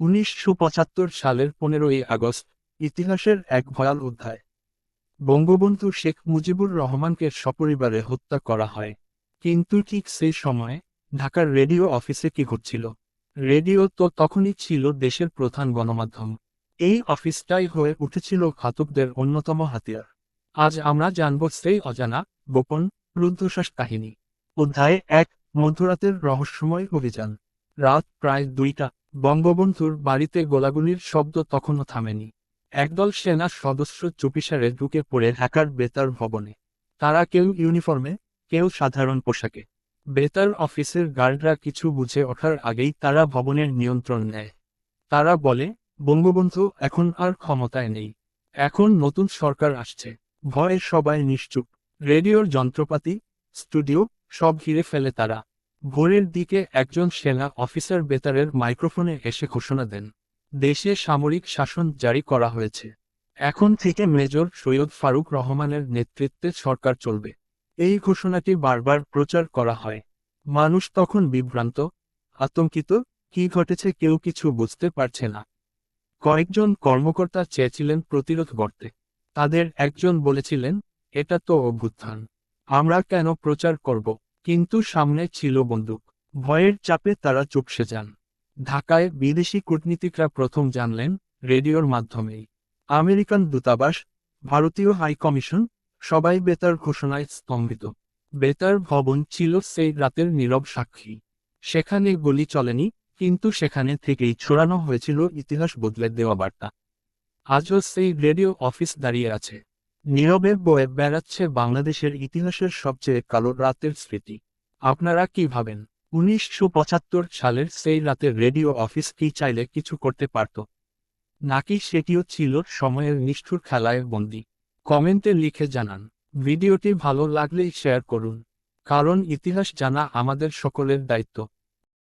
উনিশশো পঁচাত্তর সালের পনেরোই আগস্ট, ইতিহাসের এক ভয়াল অধ্যায়। বঙ্গবন্ধু শেখ মুজিবুর রহমানকে সপরিবারে হত্যা করা হয়। কিন্তু ঠিক সেই সময়ে ঢাকার রেডিও অফিসে কি ঘটছিল? রেডিও তো তখনই ছিল দেশের প্রধান গণমাধ্যম। এই অফিসটাই হয়ে উঠেছিল ঘাতকদের অন্যতম হাতিয়ার। আজ আমরা জানব সেই অজানা গোপন রুদ্ধশ্বাস কাহিনী। অধ্যায় এক, মধ্যরাতের রহস্যময় অভিযান। রাত প্রায় দুইটা। বঙ্গবন্ধুর বাড়িতে গোলাগুলির শব্দ তখনও থামেনি। একদল সেনা সদস্য চুপিসারে ঢুকে পড়ে ঢাকার বেতার ভবনে। তারা কেউ ইউনিফর্মে, কেউ সাধারণ পোশাকে। বেতার অফিসের গার্ডরা কিছু বুঝে ওঠার আগেই তারা ভবনের নিয়ন্ত্রণ নেয়। তারা বলে, বঙ্গবন্ধু, এখন আর ক্ষমতায় নেই। এখন নতুন সরকার আসছে। ভয়ে সবাই নিশ্চুপ। রেডিওর যন্ত্রপাতি, স্টুডিও, সব ঘিরে ফেলে তারা। ভোরের দিকে একজন সেনা অফিসার বেতারের মাইক্রোফোনে এসে ঘোষণা দেন, দেশে সামরিক শাসন জারি করা হয়েছে। এখন থেকে মেজর সৈয়দ ফারুক রহমানের নেতৃত্বে সরকার চলবে। এই ঘোষণাটি বারবার প্রচার করা হয়। মানুষ তখন বিভ্রান্ত, আতঙ্কিত, কি ঘটেছে কেউ কিছু বুঝতে পারছে না। কয়েকজন কর্মকর্তা চেয়েছিলেন প্রতিরোধ গড়তে। তাদের একজন বলেছিলেন, এটা তো অভ্যুত্থান। আমরা কেন প্রচার করব? কিন্তু সামনে ছিল বন্দুক। ভয়ের চাপে তারা চুপসে যান। ঢাকায় বিদেশি কূটনীতিকরা প্রথম জানলেন রেডিওর মাধ্যমেই। আমেরিকান দূতাবাস, ভারতীয় হাই কমিশন, সবাই বেতার ঘোষণায় স্তম্ভিত। বেতার ভবন ছিল সেই রাতের নীরব সাক্ষী। সেখানে গুলি চলেনি, কিন্তু সেখানে থেকেই ছড়ানো হয়েছিল ইতিহাস বদলে দেওয়া বার্তা। আজও সেই রেডিও অফিস দাঁড়িয়ে আছে। নীরবে বয়ে বেড়াচ্ছে বাংলাদেশের ইতিহাসের সবচেয়ে কালো রাতের স্মৃতি। আপনারা কি ভাবেন? উনিশশো পঁচাত্তর সালের সেই রাতে রেডিও অফিস কি চাইলে কিছু করতে পারত? নাকি সেটিও ছিল সময়ের নিষ্ঠুর খেলায় বন্দি? কমেন্টে লিখে জানান। ভিডিওটি ভালো লাগলেই শেয়ার করুন। কারণ ইতিহাস জানা আমাদের সকলের দায়িত্ব।